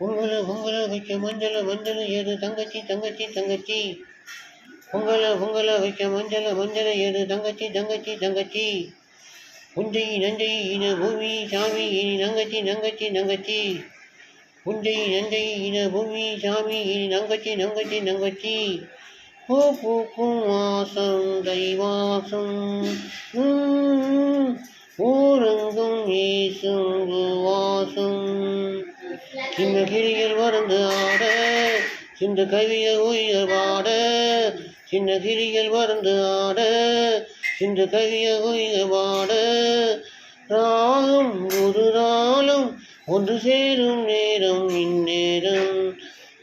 பொங்கல பொங்கல வைக்க மஞ்சள மஞ்சள ஏடு தங்கச்சி தங்கச்சி தங்கச்சி. பொங்கல பொங்கல வைக்க மஞ்சள மஞ்சள ஏடு தங்கச்சி தங்கச்சி தங்கச்சி. புஞ்சை நஞ்சை இன பூமி சாமி இனி நங்கச்சி நங்கச்சி நங்கச்சி. புஞ்சை நஞ்சை இன பூமி சாமி இனி நங்கச்சி நங்கச்சி நங்கச்சி. பூ பூக்கும் வாசம் தை ஊரங்கும் உம், வாசம் சின்ன கிளிகள் வறந்து ஆட சின்ன கவியர் உயிர் வாட சின்ன கிளிகள் வறந்து ஆட சின்ன கவியர் உயிர் வாட. ராகும் ஒரு நாளும் ஒன்று சேரும் நேரம் இந்நேரம்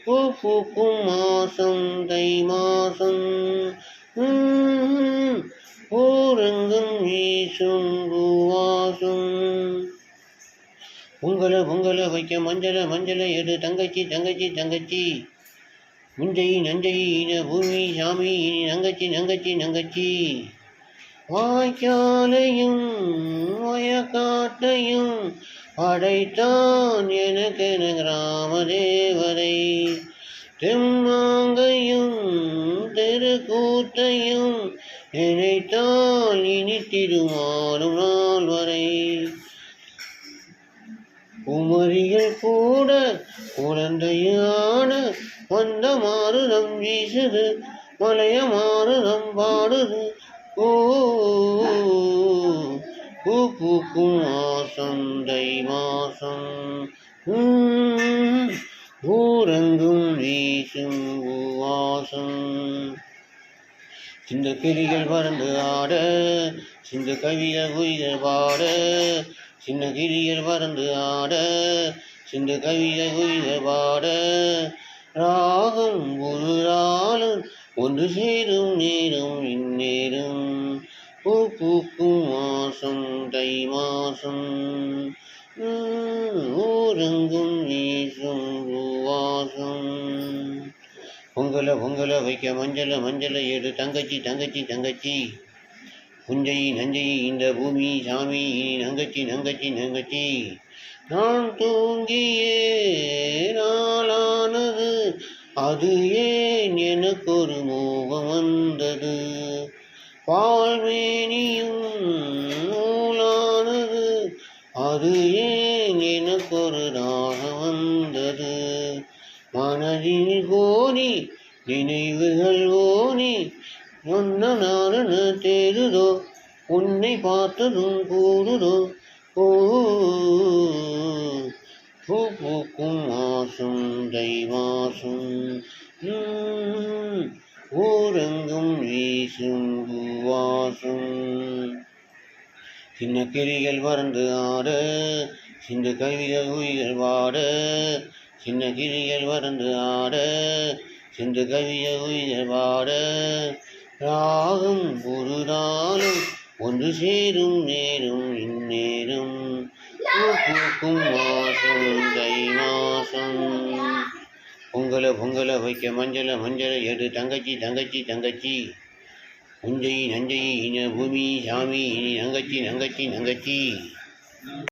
பூ பூக்கும் மாசம் தை மாசம். உம், ஊரெங்கும் வீசும் பொங்கலை பொங்கலை வைக்க மஞ்சள மஞ்சளை எடு தங்கச்சி தங்கச்சி தங்கச்சி. முஞ்சை நஞ்சை இன பூமி சாமி நங்கச்சி நங்கச்சி நங்கச்சி வாய்க்காலையும் வயக்காட்டையும் படைத்தான் எனக்கென கிராமதேவரை தெம்மாங்கையும் தெருக்கூத்தையும் நினைத்தால் இனித்திடுமாறும் நாள் வரை குமரிகள் கூட குழந்தையான வந்த மாறுதம் வீசுது மலைய மாறுதம் பாடுது. ஓ பூ பூக்கும் மாசம் தை மாசம் ஊரங்கும் வீசும் வாசம் சிந்து கிளிகள் பறந்து ஆட சிந்து கவிய உயிர் பாட சின்ன கிரியர் பறந்து ஆட சிந்து கவிதை உயிர் பாட. ராகம் ஒரு ஒன்று சேரும் நேரம் இந்நேரம் பூ பூக்கும் மாசம் தை மாசம். ஊரங்கும் ஊரெங்கும் வீசும் பொங்கல பொங்கலை பொங்கலை வைக்க மஞ்சள மஞ்சளை எடு. தங்கச்சி தங்கச்சி தங்கச்சி. புஞ்சை நஞ்சை இந்த பூமி சாமி நங்கச்சி நங்கச்சி நங்கச்சி. நான் தூங்கியே நாளானது அது ஏன் எனக்கு ஒரு மோகம் வந்தது? பால்மேனியும் நூலானது அது ஏன் எனக்கு ஒரு ராகம் வந்தது? மனதில் கோணி நினைவுகள் ஓனி ஒன்ன நாரண தேடுதோ உன்னை பார்த்ததும் கூடுதோ ஓ பூ பூக்கும் மாசம் தை ஊரெங்கும் வீசும் பூவாசும். சின்ன கிளிகள் வறந்து ஆட சின்ன கவிகள் உயிர் பாட. சின்ன கிளிகள் வறந்து ஆட சிந்து கவிய உயிர் பாட. ராகம் ஒரு நாளும் ஒன்று சேரும் நேரும் இந்நேரம். பூக்கும் மாசம் தை மாசம் பொங்கலை பொங்கலை வைக்க மஞ்சளை மஞ்சளை எடு தங்கச்சி தங்கச்சி தங்கச்சி. உஞ்சை நஞ்சை இன பூமி சாமி இனி நங்கச்சி நங்கச்சி நங்கச்சி